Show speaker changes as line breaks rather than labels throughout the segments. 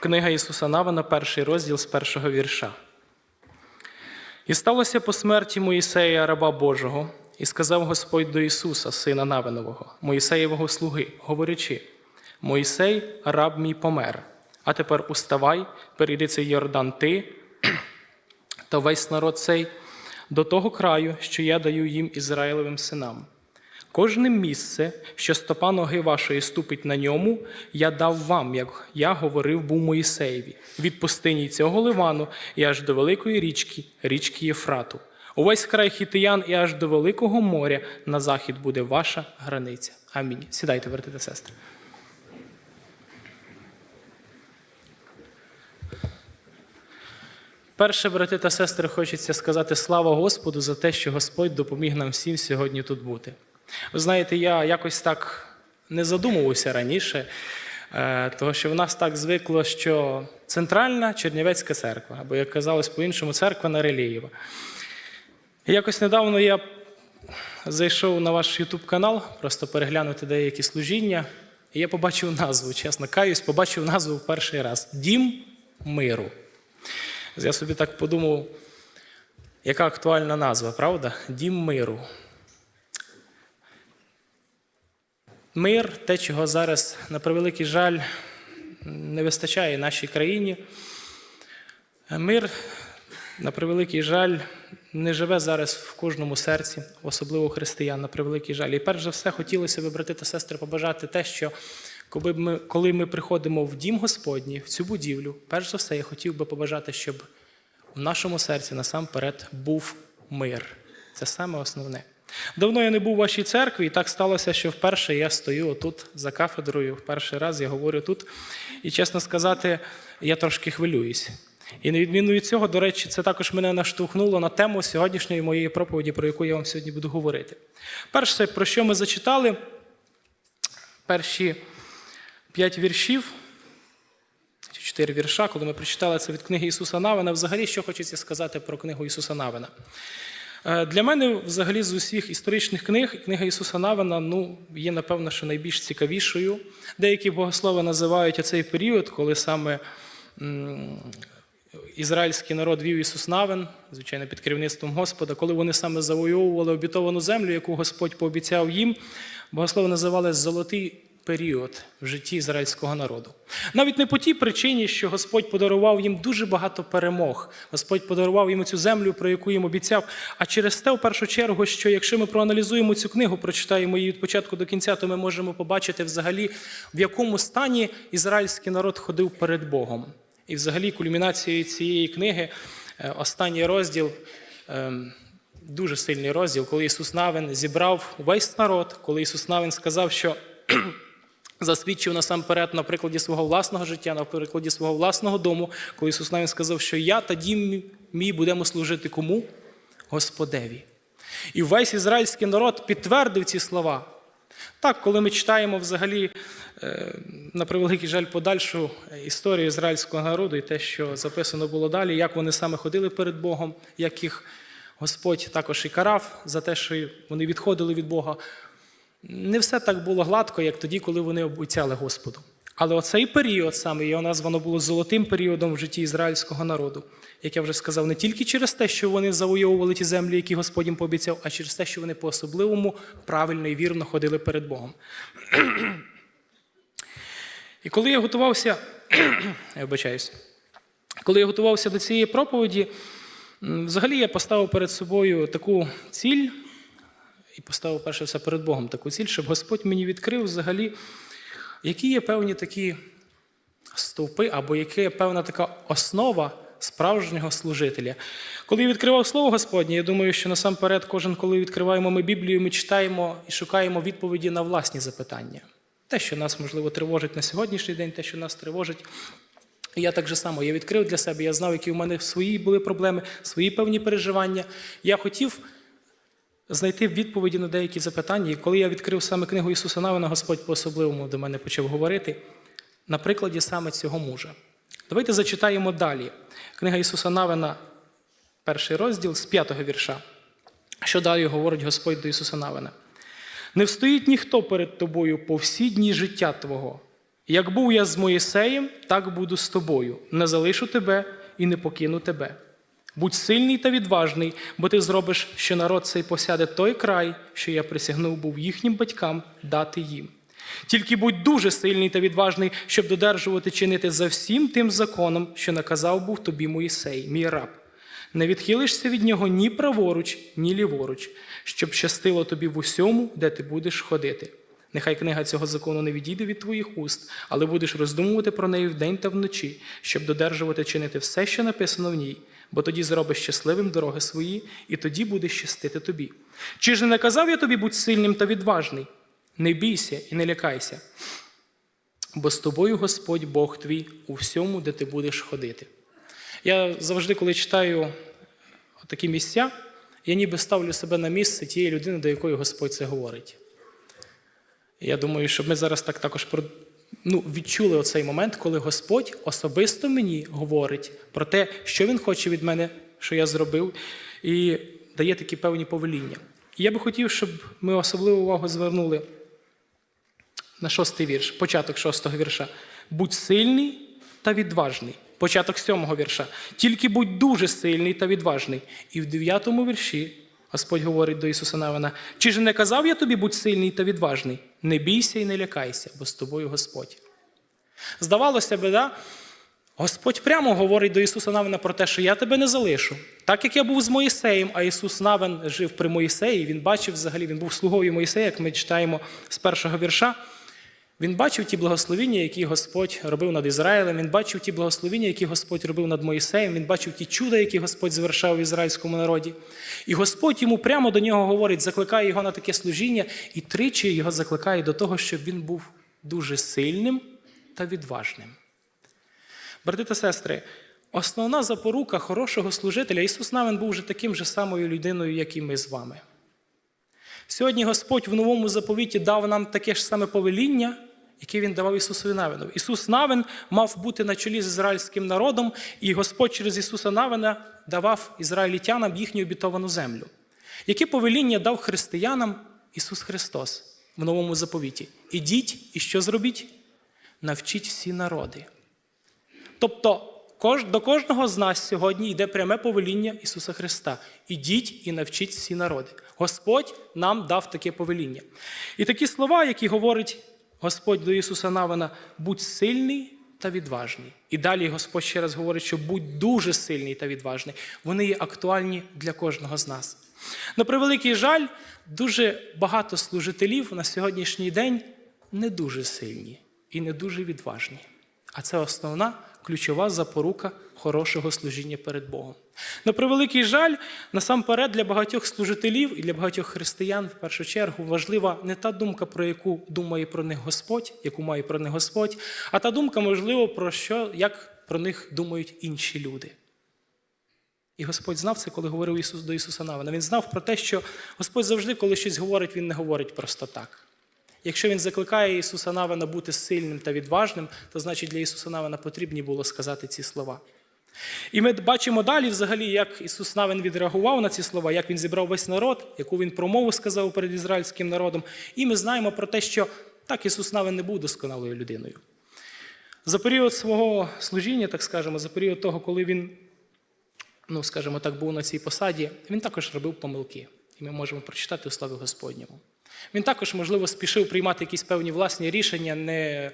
Книга Ісуса Навина, перший розділ з першого вірша. І сталося по смерті Моїсея, раба Божого, і сказав Господь до Ісуса, сина Навинового, Моїсеєвого слуги, говорячи: Моїсей, раб мій помер. А тепер уставай, перейди цей Йордан ти та весь народ цей до того краю, що я даю їм Ізраїлевим синам. Кожне місце, що стопа ноги вашої ступить на ньому, я дав вам, як я говорив був Моїсеєві, від пустині цього Ливану і аж до великої річки, річки Єфрату. Увесь край хітиян і аж до великого моря на захід буде ваша границя. Амінь. Сідайте, брати та сестри. Перше, брати та сестри, хочеться сказати слава Господу за те, що Господь допоміг нам всім сьогодні тут бути. Ви знаєте, я якось так не задумувався раніше, е, того що в нас так звикло, що центральна Чернівецька церква, або, як казалось по-іншому, церква на Релієва. Якось недавно я зайшов на ваш YouTube канал, просто переглянути деякі служіння, і я побачив назву, чесно каюсь, побачив назву в перший раз Дім миру. Я собі так подумав, яка актуальна назва, правда? Дім миру. Мир, те, чого зараз, на превеликий жаль, не вистачає нашій країні. Мир, на превеликий жаль, не живе зараз в кожному серці, особливо християн, на превеликий жаль. І перш за все хотілося би, брати та сестри, побажати те, що коли ми, коли ми приходимо в дім Господній, в цю будівлю, перш за все, я хотів би побажати, щоб в нашому серці насамперед був мир. Це саме основне. Давно я не був у вашій церкві, і так сталося, що вперше я стою отут за кафедрою. В перший раз я говорю тут. І, чесно сказати, я трошки хвилююсь. І на відміну від цього, до речі, це також мене наштовхнуло на тему сьогоднішньої моєї проповіді, про яку я вам сьогодні буду говорити. Перше, про що ми зачитали, перші п'ять віршів, чи чотири вірша, коли ми прочитали це від книги Ісуса Навина, взагалі, що хочеться сказати про книгу Ісуса Навина. Е, Для мене, взагалі, з усіх історичних книг, книга Ісуса Навина ну, є, напевно, що найбільш цікавішою. Деякі богослови називають оцей період, коли саме ізраїльський народ вів Ісус Навин, звичайно, під керівництвом Господа, коли вони саме завоювали обітовану землю, яку Господь пообіцяв їм, богослови називали золотий період в житті ізраїльського народу. Навіть не по тій причині, що Господь подарував їм дуже багато перемог. Господь подарував їм цю землю, про яку їм обіцяв. А через те, в першу чергу, що якщо ми проаналізуємо цю книгу, прочитаємо її від початку до кінця, то ми можемо побачити взагалі, в якому стані ізраїльський народ ходив перед Богом. І взагалі кульмінацією цієї книги, е, останній розділ. ем, Дуже сильний розділ, коли Ісус Навин зібрав весь народ, коли Ісус Навин сказав, що засвідчив насамперед на прикладі свого власного життя, на прикладі свого власного дому, коли Ісус Навин сказав, що я та дім мій будемо служити кому? Господеві. І весь ізраїльський народ підтвердив ці слова. Так, коли ми читаємо взагалі, е, на превеликий жаль, подальшу історію ізраїльського народу і те, що записано було далі, як вони саме ходили перед Богом, як їх Господь також і карав за те, що вони відходили від Бога. Не все так було гладко, як тоді, коли вони обіцяли Господу. Але оцей період саме його названо було золотим періодом в житті ізраїльського народу, як я вже сказав, не тільки через те, що вони завойовували ті землі, які Господь їм пообіцяв, а через те, що вони по-особливому правильно і вірно ходили перед Богом. І коли я готувався, я вибачаюсь, коли я готувався до цієї проповіді, взагалі я поставив перед собою таку ціль, і поставив перше все перед Богом таку ціль, щоб Господь мені відкрив взагалі, які є певні такі стовпи, або яка є певна така основа справжнього служителя. Коли я відкривав Слово Господнє, я думаю, що насамперед, кожен, коли відкриваємо ми Біблію, ми читаємо і шукаємо відповіді на власні запитання. Те, що нас, можливо, тривожить на сьогоднішній день, те, що нас тривожить. Я так же само я відкрив для себе, я знав, які у мене свої були проблеми, свої певні переживання. Я хотів знайти відповіді на деякі запитання. І коли я відкрив саме книгу Ісуса Навина, Господь по-особливому до мене почав говорити на прикладі саме цього мужа. Давайте зачитаємо далі. Книга Ісуса Навина, перший розділ з п'ятого вірша. Що далі говорить Господь до Ісуса Навина? Не встоїть ніхто перед тобою по всі дні життя Твого. Як був я з Моїсеєм, так буду з тобою. Не залишу тебе і не покину тебе. Будь сильний та відважний, бо ти зробиш, що народ цей посяде той край, що я присягнув був їхнім батькам дати їм. Тільки будь дуже сильний та відважний, щоб додержувати чинити за всім тим законом, що наказав був тобі Моїсей, мій раб. Не відхилишся від нього ні праворуч, ні ліворуч, щоб щастило тобі в усьому, де ти будеш ходити. Нехай книга цього закону не відійде від твоїх уст, але будеш роздумувати про неї вдень та вночі, щоб додержувати чинити все, що написано в ній, бо тоді зробиш щасливим дороги свої, і тоді буде щастити тобі. Чи ж не наказав я тобі будь сильним та відважний? Не бійся і не лякайся, бо з тобою Господь Бог твій у всьому, де ти будеш ходити. Я завжди, коли читаю такі місця, я ніби ставлю себе на місце тієї людини, до якої Господь це говорить. Я думаю, щоб ми зараз так також ну, відчули оцей момент, коли Господь особисто мені говорить про те, що Він хоче від мене, що я зробив, і дає такі певні повеління. І я би хотів, щоб ми особливу увагу звернули на шостий вірш, початок шостого вірша. Будь сильний та відважний. Початок сьомого вірша. Тільки будь дуже сильний та відважний. І в дев'ятому вірші Господь говорить до Ісуса Навина: Чи ж не казав я тобі, будь сильний та відважний? Не бійся і не лякайся, бо з тобою Господь. Здавалося би, да? Господь прямо говорить до Ісуса Навина про те, що я тебе не залишу. Так як я був з Моїсеєм, а Ісус Навин жив при Моїсеї, він бачив взагалі, він був слугою Моїсея, як ми читаємо з першого вірша. Він бачив ті благословіння, які Господь робив над Ізраїлем. Він бачив ті благословіння, які Господь робив над Моїсеєм. Він бачив ті чуда, які Господь звершав в ізраїльському народі. І Господь йому прямо до нього говорить, закликає його на таке служіння, і тричі його закликає до того, щоб він був дуже сильним та відважним. Брати та сестри, основна запорука хорошого служителя Ісус Навин був вже таким же самою людиною, як і ми з вами. Сьогодні Господь в новому заповіті дав нам таке ж саме повеління, яке він давав Ісусові Навину. Ісус Навин мав бути на чолі з ізраїльським народом, і Господь через Ісуса Навина давав ізраїльтянам їхню обітовану землю. Яке повеління дав християнам Ісус Христос в новому заповіті? Ідіть і що зробіть? Навчіть всі народи. Тобто до кожного з нас сьогодні йде пряме повеління Ісуса Христа. Ідіть і навчіть всі народи. Господь нам дав таке повеління. І такі слова, які говорить Господь до Ісуса Навина, будь сильний та відважний. І далі Господь ще раз говорить, що будь дуже сильний та відважний. Вони є актуальні для кожного з нас. На превеликий жаль, дуже багато служителів на сьогоднішній день не дуже сильні і не дуже відважні. А це основна ключова запорука хорошого служіння перед Богом. На превеликий жаль, насамперед для багатьох служителів і для багатьох християн в першу чергу важлива не та думка, про яку думає про них Господь, яку має про них Господь, а та думка, можливо, про що, як про них думають інші люди. І Господь знав це, коли говорив Ісус до Ісуса Навина. Він знав про те, що Господь завжди, коли щось говорить, Він не говорить просто так. Якщо він закликає Ісуса Навина бути сильним та відважним, то значить для Ісуса Навина потрібні було сказати ці слова. І ми бачимо далі, взагалі, як Ісус Навин відреагував на ці слова, як він зібрав весь народ, яку він промову сказав перед ізраїльським народом. І ми знаємо про те, що так Ісус Навин не був досконалою людиною. За період свого служіння, так скажемо, за період того, коли він, ну, скажімо так, був на цій посаді, він також робив помилки. І ми можемо прочитати у славі Господньому. Він також, можливо, спішив приймати якісь певні власні рішення, не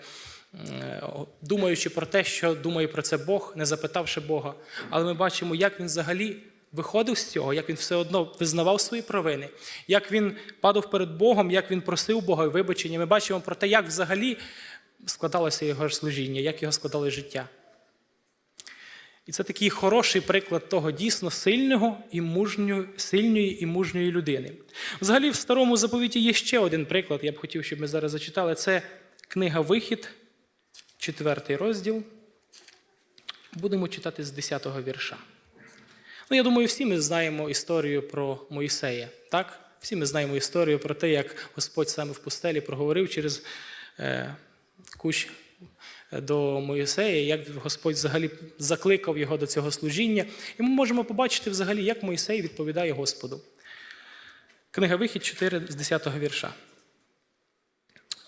думаючи про те, що думає про це Бог, не запитавши Бога. Але ми бачимо, як він взагалі виходив з цього, як він все одно визнавав свої провини, як він падав перед Богом, як він просив Бога вибачення. Ми бачимо про те, як взагалі складалося його служіння, як його складало життя. І це такий хороший приклад того дійсно сильного і мужньої, сильної і мужньої людини. Взагалі, в старому заповіті є ще один приклад, я б хотів, щоб ми зараз зачитали. Це книга Вихід, четвертий розділ. Будемо читати з 10-го вірша. Ну, я думаю, всі ми знаємо історію про Моїсея. Так? Всі ми знаємо історію про те, як Господь саме в пустелі проговорив через е, кущ до Моїсея, як Господь взагалі закликав його до цього служіння. І ми можемо побачити взагалі, як Моїсей відповідає Господу. Книга Вихід 4 з 10 вірша.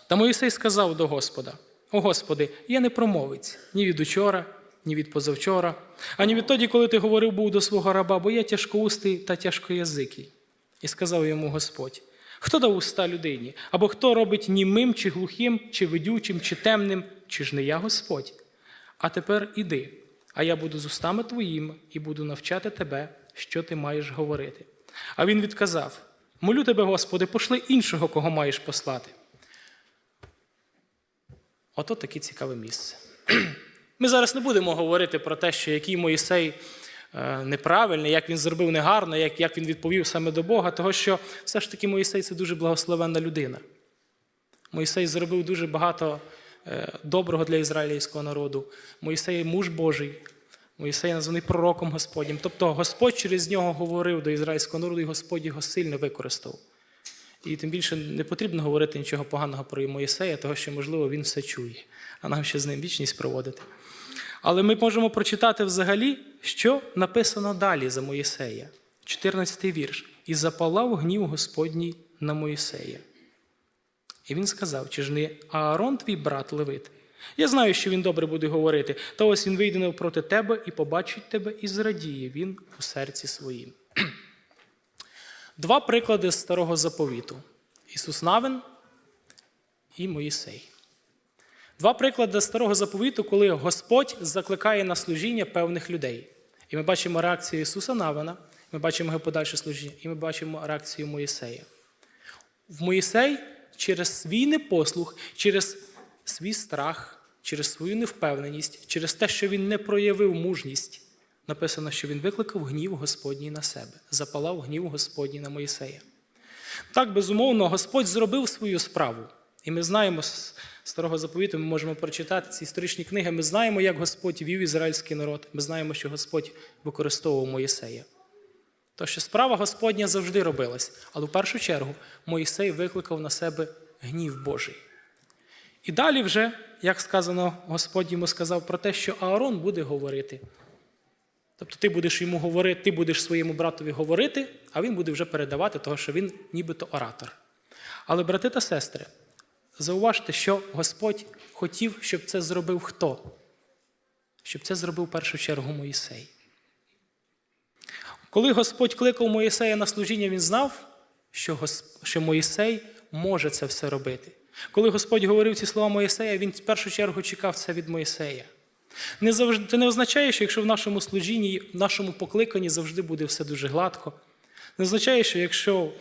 Та Моїсей сказав до Господа: О Господи, я не промовець ні від учора, ні від позавчора, ані відтоді, коли ти говорив був до свого раба, бо я тяжкоустий та тяжкоязикий. І сказав йому Господь: хто дав уста людині? Або хто робить німим, чи глухим, чи ведючим, чи темним, чи ж не я Господь? А тепер іди, а я буду з устами твоїми і буду навчати тебе, що ти маєш говорити. А він відказав: Молю тебе, Господи, пошли іншого, кого маєш послати. Ото таке цікаве місце. Ми зараз не будемо говорити про те, що який Моїсей е, неправильний, як він зробив негарно, як, він відповів саме до Бога, того що все ж таки Моїсей це дуже благословенна людина. Моїсей зробив дуже багато е, доброго для ізраїльського народу. Моїсей муж Божий, Моїсей названий пророком Господнім. Тобто Господь через нього говорив до ізраїльського народу, і Господь його сильно використав. І тим більше не потрібно говорити нічого поганого про Моїсея, того що, можливо, він все чує, а нам ще з ним вічність проводити. Але ми можемо прочитати взагалі, що написано далі за Моїсея. 14-й вірш. І запалав гнів Господній на Моїсея. І він сказав: чи ж не Аарон твій брат Левит? Я знаю, що він добре буде говорити, та ось він вийде навпроти тебе і побачить тебе, і зрадіє він у серці своїм. Два приклади з старого заповіту: Ісус Навин і Моїсей. Два приклади старого заповіту, коли Господь закликає на служіння певних людей. І ми бачимо реакцію Ісуса Навина, ми бачимо його подальше служіння, і ми бачимо реакцію Моїсея. В Моїсей через свій непослух, через свій страх, через свою невпевненість, через те, що він не проявив мужність, написано, що він викликав гнів Господній на себе, запалав гнів Господній на Моїсея. Так, безумовно, Господь зробив свою справу. І ми знаємо з старого заповіту, ми можемо прочитати ці історичні книги. Ми знаємо, як Господь вів ізраїльський народ. Ми знаємо, що Господь використовував Моїсея. То що справа Господня завжди робилась, але в першу чергу Моїсей викликав на себе гнів Божий. І далі вже, як сказано, Господь йому сказав про те, що Аарон буде говорити. Тобто ти будеш йому говорити, ти будеш своєму братові говорити, а він буде вже передавати, того, що він нібито оратор. Але, брати та сестри, зауважте, що Господь хотів, щоб це зробив хто? Щоб це зробив в першу чергу Моїсей. Коли Господь кликав Моїсея на служіння, він знав, що, Гос... що Моїсей може це все робити. Коли Господь говорив ці слова Моїсея, він в першу чергу чекав це від Моїсея. Не завжди, Це не означає, що якщо в нашому служінні, в нашому покликанні завжди буде все дуже гладко. Не означає, що якщо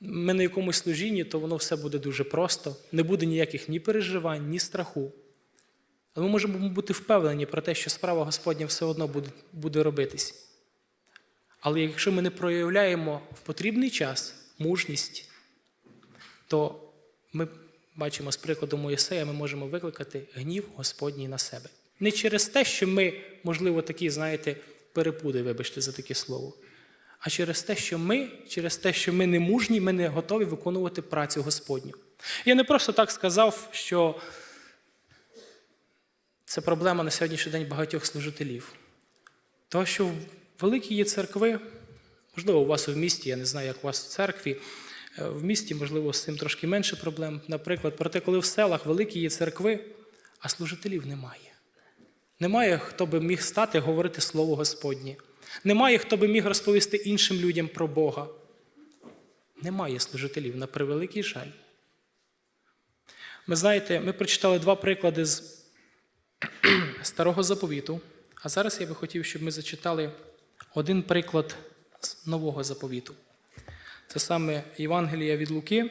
ми на якомусь служінні, то воно все буде дуже просто, не буде ніяких ні переживань, ні страху. Але ми можемо бути впевнені про те, що справа Господня все одно буде, буде робитись. Але якщо ми не проявляємо в потрібний час мужність, то ми бачимо з прикладу Моїсея, ми можемо викликати гнів Господній на себе. Не через те, що ми, можливо, такі, знаєте, перепуди, вибачте за таке слово, а через те, що ми, через те, що ми не мужні, ми не готові виконувати працю Господню. Я не просто так сказав, що це проблема на сьогоднішній день багатьох служителів. Тому що в великі є церкви, можливо, у вас у місті, я не знаю, як у вас в церкві. е, В місті, можливо, з цим трошки менше проблем. Наприклад, проте, коли в селах великі є церкви, а служителів немає. Немає, хто би міг стати говорити Слово Господнє. Немає, хто би міг розповісти іншим людям про Бога. Немає служителів на превеликий жаль. Ми знаєте, ми прочитали два приклади з старого заповіту, а зараз я би хотів, щоб ми зачитали один приклад з нового заповіту. Це саме Євангелія від Луки,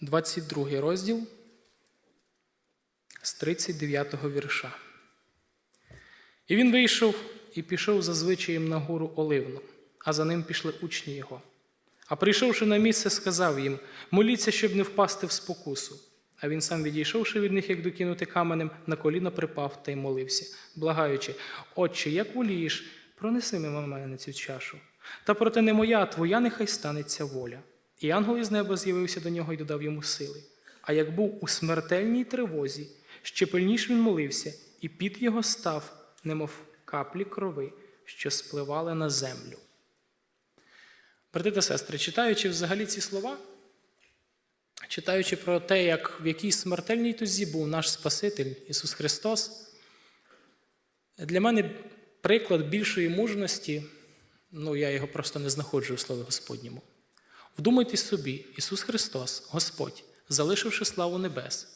22 розділ з 39 вірша. І він вийшов і пішов за звичаєм на гору Оливну, а за ним пішли учні його. А прийшовши на місце, сказав їм: моліться, щоб не впасти в спокусу. А він сам, відійшовши від них, як докинути каменем, на коліно припав та й молився, благаючи: Отче, як волієш, пронеси мимо мене цю чашу. Та проте не моя, а твоя нехай станеться воля. І ангел із неба з'явився до нього і додав йому сили. А як був у смертельній тривозі, ще пильніш він молився, і під його став, немов каплі крови, що спливали на землю. Брати та сестри, читаючи взагалі ці слова, читаючи про те, як в якій смертельній тузі був наш Спаситель Ісус Христос, для мене приклад більшої мужності, ну я його просто не знаходжу у Слові Господньому. Вдумайтесь собі, Ісус Христос, Господь, залишивши славу небес,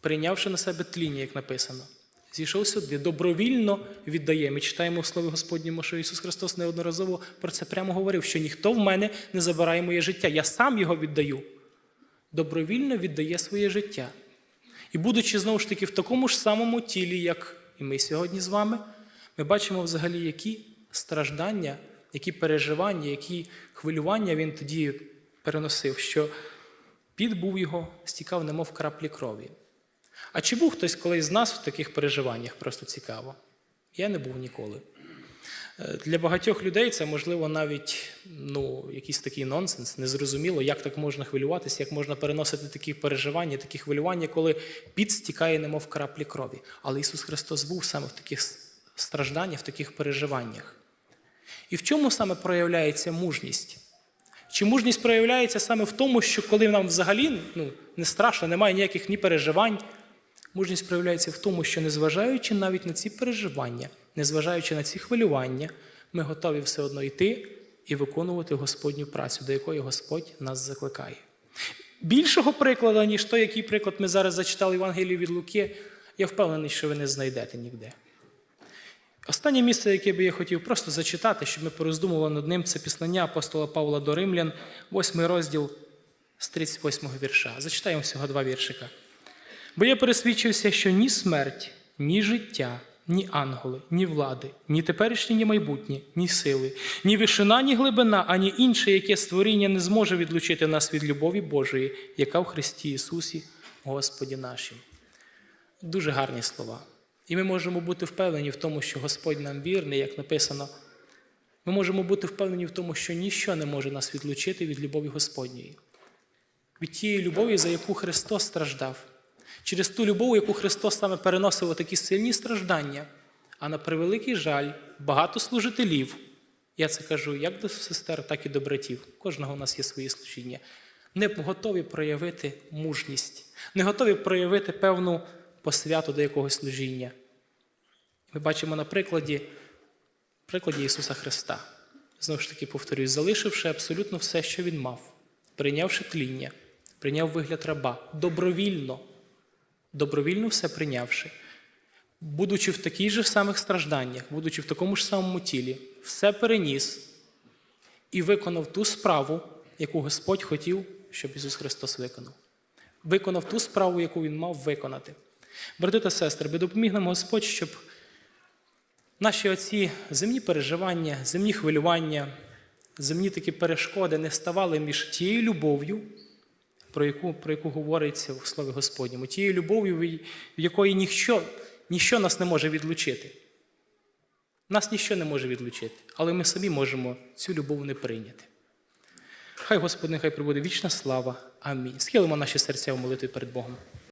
прийнявши на себе тління, як написано, зійшов сюди, добровільно віддає. Ми читаємо в Слові Господньому, що Ісус Христос неодноразово про це прямо говорив, що ніхто в мене не забирає моє життя, я сам його віддаю. Добровільно віддає своє життя. І будучи знову ж таки в такому ж самому тілі, як і ми сьогодні з вами, ми бачимо взагалі, які страждання, які переживання, які хвилювання він тоді переносив, що під був його, стікав, немов краплі крові. А чи був хтось колись з нас в таких переживаннях? Просто цікаво. Я не був ніколи. Е, Для багатьох людей це, можливо, навіть ну, якийсь такий нонсенс, незрозуміло, як так можна хвилюватися, як можна переносити такі переживання, такі хвилювання, коли під стікає, немов краплі крові. Але Ісус Христос був саме в таких стражданнях, в таких переживаннях. І в чому саме проявляється мужність? Чи мужність проявляється саме в тому, що коли нам взагалі ну, не страшно, немає ніяких ні переживань, мужність проявляється в тому, що незважаючи навіть на ці переживання, незважаючи на ці хвилювання, ми готові все одно йти і виконувати Господню працю, до якої Господь нас закликає. Більшого прикладу, ніж той, який приклад ми зараз зачитали Євангелію від Луки, я впевнений, що ви не знайдете ніде. Останнє місце, яке би я хотів просто зачитати, щоб ми пороздумували над ним, це післання апостола Павла до Римлян, 8 розділ з 38 вірша. Зачитаємо всього два віршика. Бо я пересвідчився, що ні смерть, ні життя, ні ангели, ні влади, ні теперішні, ні майбутнє, ні сили, ні вишина, ні глибина, ані інше, яке створіння не зможе відлучити нас від любові Божої, яка в Христі Ісусі, Господі нашим. Дуже гарні слова. І ми можемо бути впевнені в тому, що Господь нам вірний, як написано. Ми можемо бути впевнені в тому, що ніщо не може нас відлучити від любові Господньої, від тієї любові, за яку Христос страждав, через ту любов, яку Христос саме переносив такі сильні страждання, а на превеликий жаль, багато служителів, я це кажу як до сестер, так і до братів. Кожного у нас є свої служіння, не готові проявити мужність, не готові проявити певну посвяту до якогось служіння. Ми бачимо на прикладі, прикладі Ісуса Христа. Знову ж таки, повторюю, залишивши абсолютно все, що Він мав, прийнявши тління, прийняв вигляд раба, добровільно, добровільно все прийнявши, будучи в таких же самих стражданнях, будучи в такому ж самому тілі, все переніс і виконав ту справу, яку Господь хотів, щоб Ісус Христос виконав. Виконав ту справу, яку Він мав виконати. Брати та сестри, би допоміг нам Господь, щоб наші оці земні переживання, земні хвилювання, земні такі перешкоди не ставали між тією любов'ю, про яку, про яку говориться в Слові Господньому, тією любов'ю, від якої ніщо, ніщо нас не може відлучити. Нас ніщо не може відлучити, але ми самі можемо цю любов не прийняти. Хай Господь, нехай прибуде вічна слава. Амінь. Схилимо наші серця в молитві перед Богом.